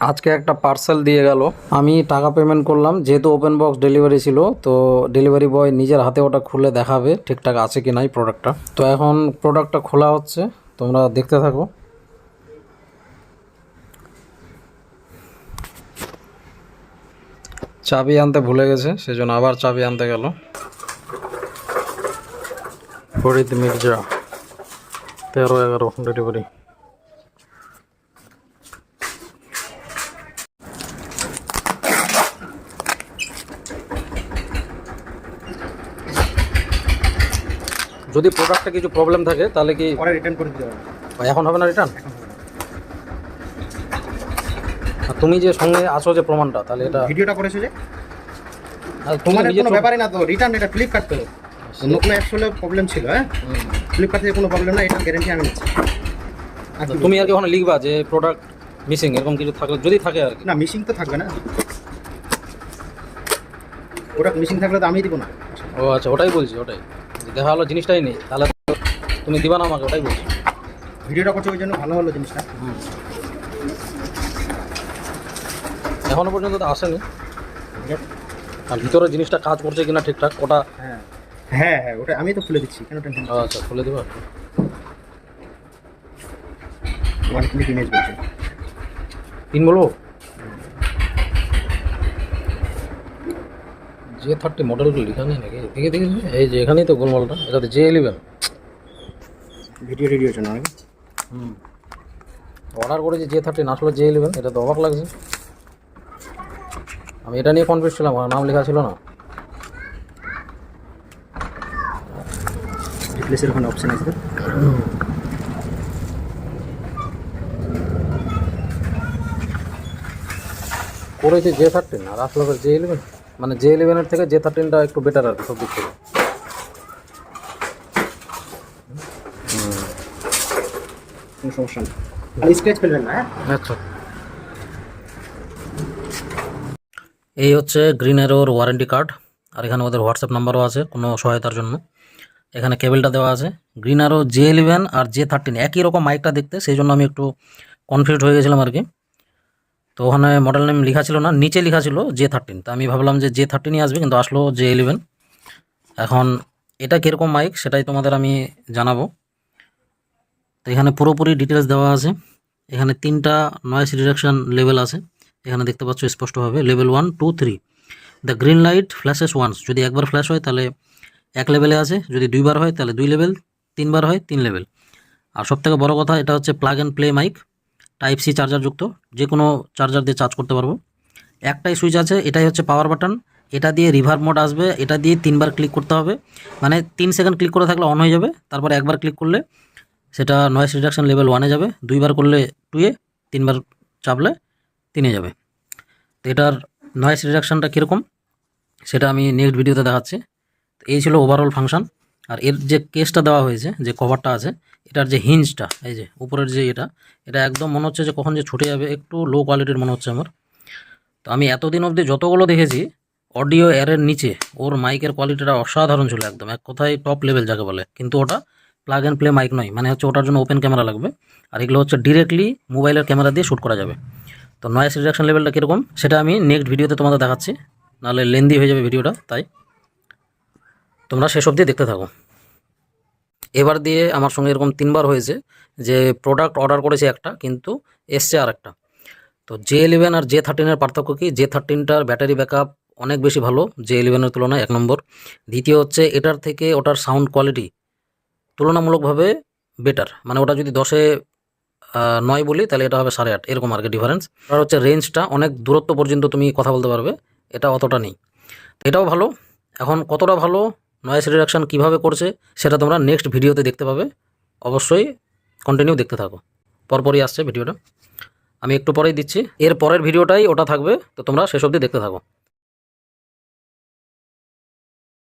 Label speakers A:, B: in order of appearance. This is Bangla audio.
A: আজকে একটা পার্সেল দিয়ে গেল। আমি টাকা পেমেন্ট করলাম, যেহেতু ওপেন বক্স ডেলিভারি ছিল, তো ডেলিভারি বয় নিজের হাতে ওটা খুলে দেখাবে ঠিকঠাক আছে কি নাই প্রোডাক্টটা তো এখন প্রোডাক্টটা খোলা হচ্ছে, তোমরা দেখতে থাকো। চাবি আনতে ভুলে গেছে, সেজন্য আবার চাবি আনতে গেল। ফরিদ মির্জা, তেরো এগারো ডেলিভারি যদি প্রোডাক্টে কিছু প্রবলেম থাকে তাহলে কি
B: পরে রিটার্ন করে দিতে হবে
A: এখন হবে না। রিটার্ন তুমি যে সঙ্গে আসো যে প্রমাণটা তাহলে এটা
B: ভিডিওটা করেছে যে।
A: আর
B: তোমার কোনো ব্যাপারই না তো রিটার্ন এটা ফ্লিপকার্ট তো। অন্য কোনো অ্যাপস হলে প্রবলেম ছিল হ্যাঁ? ফ্লিপকার্ট থেকে কোনো প্রবলেম না এটা গ্যারেন্টি আমি নিচ্ছি।
A: তুমি আর কি ওখানে লিখবা যে প্রোডাক্ট মিসিং এরকম কিছু থাকলে যদি থাকে আর কি।
B: না মিসিং তো থাকবে না। প্রোডাক্ট মিসিং থাকলে তো আমি দিব না।
A: ও আচ্ছা ওটাই বলছি ওটাই। দেখা হলো জিনিসটাই নেই তাহলে তুমি দিবা না আমাকে ওটাই বলছি।
B: ভিডিওটা করছ ওই জন্য ভালো হলো জিনিসটা?
A: এখনও পর্যন্ত তো আসেনি। আর ভিতরে জিনিসটা কাজ করছে কিনা ঠিকঠাক ওটা
B: হ্যাঁ। হ্যাঁ হ্যাঁ ওটা আমি তো খুলে দিচ্ছি কেন টেনশন
A: আচ্ছা খুলে দেবো?
B: ওয়ান ক্লিক ইমেজ বলছে?
A: তিন বলব? জে থার্টি মডেলগুলো লেখা নেই নাকি? দেখে দেখে এই যে এখানেই তো গোলমালটা এটা তো জে ইলেভেন
B: ভিডিও রেডিও জন্য নাকি?
A: হুম। অর্ডার করেছি জে থার্টিন আসলে জে ইলেভেন এটা তো অবাক লাগছে। আমি এটা নিয়ে কনফিউজ ছিলাম আমার নাম লেখা ছিল না।
B: রিপ্লেসের ওখানে অপশন আছে
A: করেছি জে থার্টিন আর আসলে জে ইলেভেন মানে জে ইলেভেনের থেকে জে থার্টিনটা একটু বেটার আর সব দিক থেকে।
B: কোনো সমস্যা নেই। খালি স্ক্র্যাচ ফেলবেন না হ্যাঁ?
A: আচ্ছা। এই হচ্ছে গ্রিন এরোর ওয়ারেন্টি কার্ড আর এখানে ওদের হোয়াটসঅ্যাপ নাম্বারও আছে কোনো সহায়তার জন্য। এখানে কেবলটা দেওয়া আছে। গ্রিন আরও জে ইলেভেন আর জে থার্টিন একই রকম মাইকটা দেখতে সেই জন্য আমি একটু কনফিউজ হয়ে গেছিলাম আর কি। তো ওখানে মডেল নেম লেখা ছিল না, নিচে লেখা ছিল জে থার্টিন তো আমি ভাবলাম যে জে থার্টিনই আসবে, কিন্তু আসলো জে ইলেভেন এখন এটা কীরকম মাইক সেটাই তোমাদের আমি জানাব। তো এখানে পুরোপুরি ডিটেলস দেওয়া আছে। এখানে তিনটা নয়েস রিডাকশন লেভেল আছে। এখানে দেখতে পাচ্ছ স্পষ্টভাবে level one two three the green light flashes once যদি একবার ফ্ল্যাশ হয়, তাহলে এক লেভেলে আছে। যদি দুইবার হয়, তাহলে দুই লেভেল তিনবার হয়, তিন লেভেল আর সবথেকে বড় কথা, এটা হচ্ছে plug and play mic type C চার্জারযুক্ত যে কোনো চার্জার দিয়ে চার্জ করতে পারব। একটাই সুইচ আছে, এটাই হচ্ছে পাওয়ার বাটন। এটা দিয়ে রিভার মোড আসবে, এটা দিয়ে তিনবার ক্লিক করতে হবে। মানে তিন সেকেন্ড ক্লিক করে থাকলে অন হয়ে যাবে, তারপর একবার ক্লিক করলে সেটা নয়েস রিডাকশন লেভেল ওয়ানে যাবে। দুইবার করলে টুয়ে তিনবার চাপলে তিনে যাবে। তো এটার নয়েস রিডাকশানটা কীরকম, সেটা আমি নেক্সট ভিডিওতে দেখাচ্ছি। তো এই ছিল ওভারঅল ফাংশন আর এর যে কেসটা দেওয়া হয়েছে, যে কভারটা আছে এটার যে হিঞ্জটা, এই যে উপরের যে এটা এটা একদম মনে হচ্ছে যে কখন যে ছুটে যাবে, একটু লো কোয়ালিটির মনে হচ্ছে আমার। তো আমি এতদিন অবধি যতগুলো দেখেছি অডিও এয়ারের নিচে, ওর মাইকের কোয়ালিটিটা অসাধারণ ছিল একদম, এক কথায় টপ লেভেল যাকে বলে। কিন্তু ওটা প্লাগ অ্যান্ড প্লে মাইক নয় মানে হচ্ছে ওটার জন্য ওপেন ক্যামেরা লাগবে, আর এগুলো হচ্ছে ডিরেক্টলি মোবাইলের ক্যামেরা দিয়ে শ্যুট করা যাবে। তো নয়েস রিডাকশন লেভেলটা কীরকম, সেটা আমি নেক্সট ভিডিওতে তোমাদের দেখাচ্ছি, নাহলে লেন্দি হয়ে যাবে ভিডিওটা তাই। তোমরা শেষ অবধি দেখতে থাকো। এবার দিয়ে আমার সঙ্গে এরকম তিনবার হয়েছে যে প্রোডাক্ট অর্ডার করেছি একটা, কিন্তু এসছে আর একটা তো জে ইলেভেন আর জে থার্টিনের পার্থক্য কি? জে থার্টিনটার ব্যাটারি ব্যাকআপ অনেক বেশি ভালো জে ইলেভেনের তুলনায় এক নম্বর। দ্বিতীয় হচ্ছে এটার থেকে ওটার সাউন্ড কোয়ালিটি তুলনামূলকভাবে বেটার মানে ওটা যদি দশে নয় বলি, তাহলে এটা হবে সাড়ে আট, এরকম আর কি ডিফারেন্স আর হচ্ছে রেঞ্জটা অনেক দূরত্ব পর্যন্ত তুমি কথা বলতে পারবে, এটা অতটা নেই। এটাও ভালো। এখন কতটা ভালো? নয়েস রিডাকশান কীভাবে করছে, সেটা তোমরা নেক্সট ভিডিওতে দেখতে পাবে। অবশ্যই কন্টিনিউ দেখতে থাকো। পরপরই আসছে ভিডিওটা আমি একটু পরেই দিচ্ছি। এর পরের ভিডিওটাই ওটা থাকবে, তো তোমরা সেসব দিয়ে দেখতে থাকো।